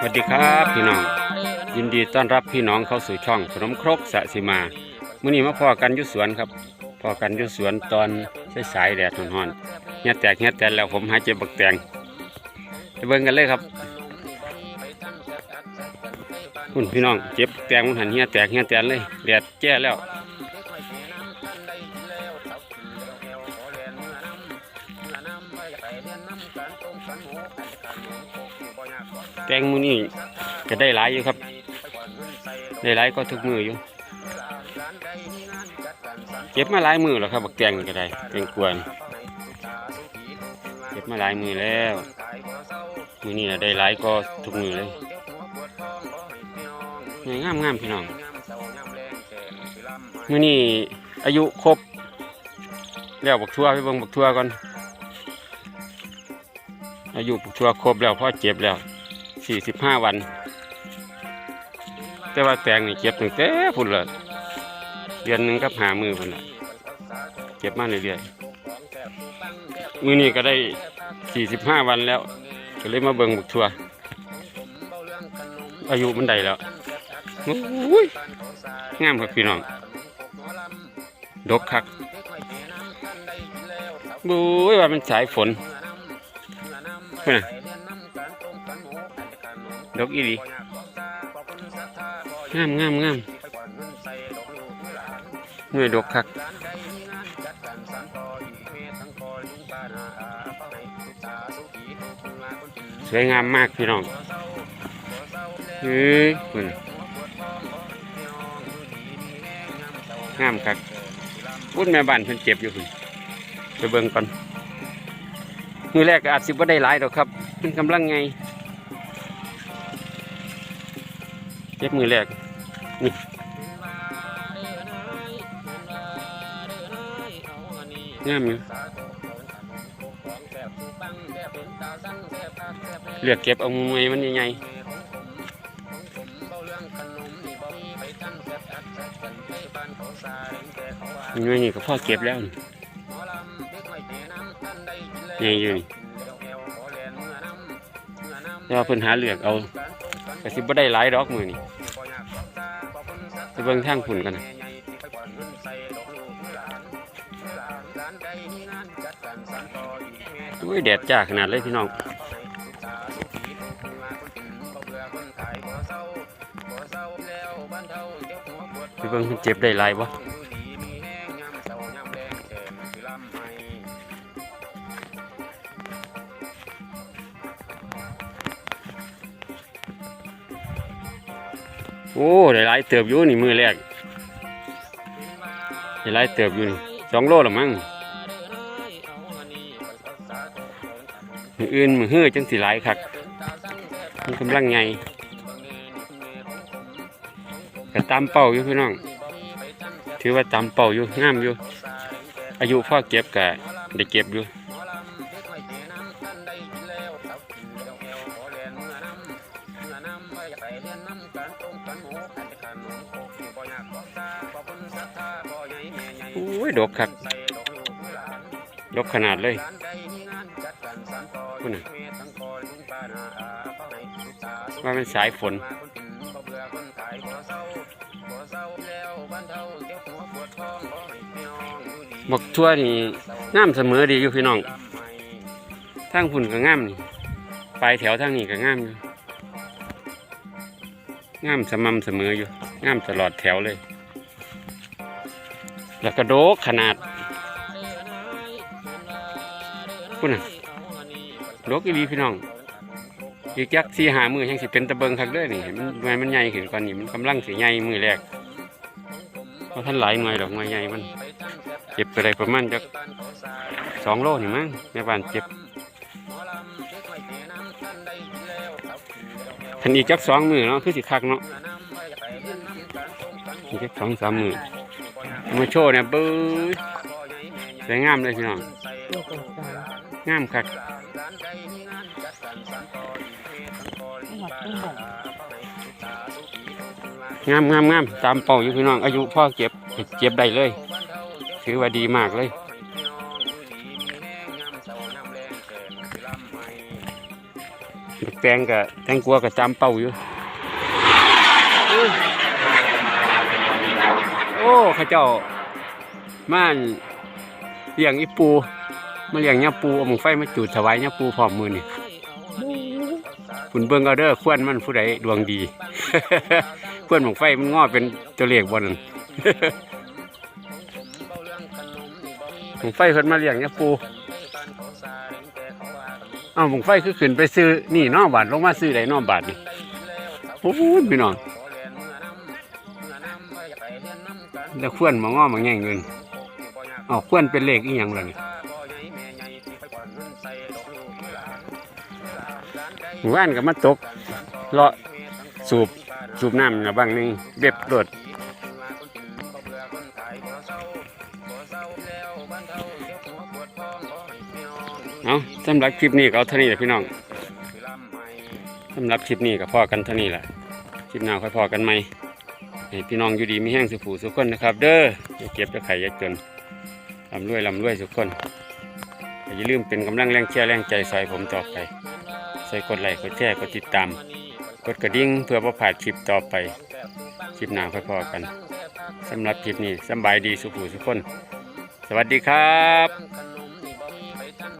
สวัสดีครับพี่น้อง ยินดีต้อนรับพี่น้องเข้าสู่ช่องขนมครกสะสิมามื่อนี้มาพอกันยุสวนครับพอกันยุสวนตอนสายแดดร้อนๆเงี้ยแตกเงี้ยแตนแล้วผมหาเจ็บบักแตงไปเบิ่งกันเลยครับคุณพี่น้องเจ็บแตงมันหันเงี้ยแตกเงี้ยแตนเลยแดดแจ้แล้ว แตงมือนี่จะได้หลายอยู่ครับ ได้หลายก็ทุกมืออยู่ เก็บมาหลายมือแล้วครับบักแตงนี่ก็ได้แตงกวนเก็บมาหลายมือแล้ว มือนี่ได้หลายก็ทุกมือเลยงามงามๆพี่น้อง มือนี่อายุครบแล้วบักทั่วไปเบิ่งบักทั่วก่อนอายุบักทั่วครบแล้วพ่อเจ็บแล้ว สี่สิบห้าวัน แต่ว่าแตงนี่เก็บตั้งแต่พุ่นละเดือนหนึ่งกับหามือพุ่นละเก็บมาเรื่อยๆมือนี้ก็ได้สี่สิบห้าวันแล้ว ก็เลยมาเบิ่งบุกทัวอายุมันได้แล้วโอ้ยงามครับพี่น้อง ดกคักบู้ยว่ามันสายฝนพุ่นน่ะ ดอกอีหลีงามงามงามหน่วยดอกคักสวยงามมากพี่น้องเฮ้ยคุณงามคักพุ่นแม่บ้านเพิ่นเจ็บอยู่คุณไปเบิ่งก่อนมือแรกก็อาจสิบ่ได้หลายดอกครับมันกำลังไง เจ็บมือแรกนี่งามอยู่เลือกเก็บเอามือไม้มันใหญ่ๆหน่นี่ก็พ่อเก็บแล้วนี่อยู่นี่แต่ว่าเพิ่นหาเลือกเอาก็สิบ่ได้หลายดอกมือนี่ เบิ่งทางฝุ่นกันนะอุ้ยแดดจ้าขนาดเลยพี่น้องไปเบิ่งเจ็บได้หลายบ่ โอ้ได้หลายเติบอยู่นี่มือแรกได้หลายเติบอยู่นี่สองโลละมั้งมืออื่นมือเฮือจังสิหลายคักมันกำลังไงก็ตามเป้าอยู่พี่น้อง ถือว่าตามเป้าอยู่งามอยู่ อายุพ่อเก็บกะได้เก็บอยู่ อ้ยดกครับดกขนาดเลยคุณน่ะว่าเป็นสายฝนบักทั่วนี่งามเสมอดีอยู่พี่น้องทางฝุ่นก็งามนี่ปลายแถวทางนี้ก็งามอยู่งามสม่ำเสมออยู่งามตลอดแถวเลย แล้วก็โดกขนาดคุณน่ะโดกอีดีพี่น้องอีกยักสี่หามือยังสิเป็นตะเบิงคักเด้อนี่ให้มันหน่วยมันใหญ่ขึ้นกว่านี้มันกำลังสิใหญ่มือแรกเพราะท่านหลายหน่วยดอกหน่วยใหญ่มัน เจ็บไปได้ประมาณจักสองโลนี่มั้งแม่บ้านเจ็บทันอีกจักสองมือเนาะคือสิคักเนาะอีกจักสองสามมือ มาโชว์เนี่ยปื้อสวยงามเลยพี่น้องงามคักงามงามงามตามเป่าอยู่พี่น้องอายุพ่อเก็บเก็บได้เลย ถือว่าดีมากเลยแปลงกับแตงกัวกับจำเป่าอยู่ อื้อโอ้ข้าเจ้าม่านเลี้ยงอีปูมาเลี้ยงเนี่ยปูเอาหมงไฟมาจุดถวายเนี่ยปูพร้อมมือนี่คุณเบิ่งเอาเด้อควรมันผู้ใดดวงดี ควรหมงไฟมันงอเป็นตัวเลขบนนั้นหมงไฟเพิ่นมาเลี้ยงเนี่ยปูอ้าหมงไฟคือขึ้นไปซื้อนี่น้องบาทลงมาซื้อได้น้องบาทนี่โอ้โหพี่น้อง แล้วควรมางอมาแง่งเงินอ้าวควรเป็นเลขอีหยังล่ะนี่หมู่บ้านก็มาตกเลาะสูบสูบน้ำนะบางหนึงเบ็บโดดเอาสำหรับคลิปนี้ก็เอาเท่านี้แหละพี่น้องสำหรับคลิปนี้ก็พอกันเท่านี้แหละคลิปหน้าค่อยพอกันไหม ให้พี่น้องอยู่ดีมีแห้งสุขูสุขคนนะครับ เด้ออย่าเก็บอย่าไข่ย่าจนลำรวยลำรวยสุขคนอย่าลืมเป็นกำลังแรงเชียร์แรงใจใส่ผมต่อไปใส่กดไลค์กดแชร์กดติดตาม กดกระดิ่งเพื่อประพาดคลิปต่อไปคลิปหน้าค่อยพอกันสำหรับคลิปนี้สบายดีสุขูสุขคน สวัสดีครับ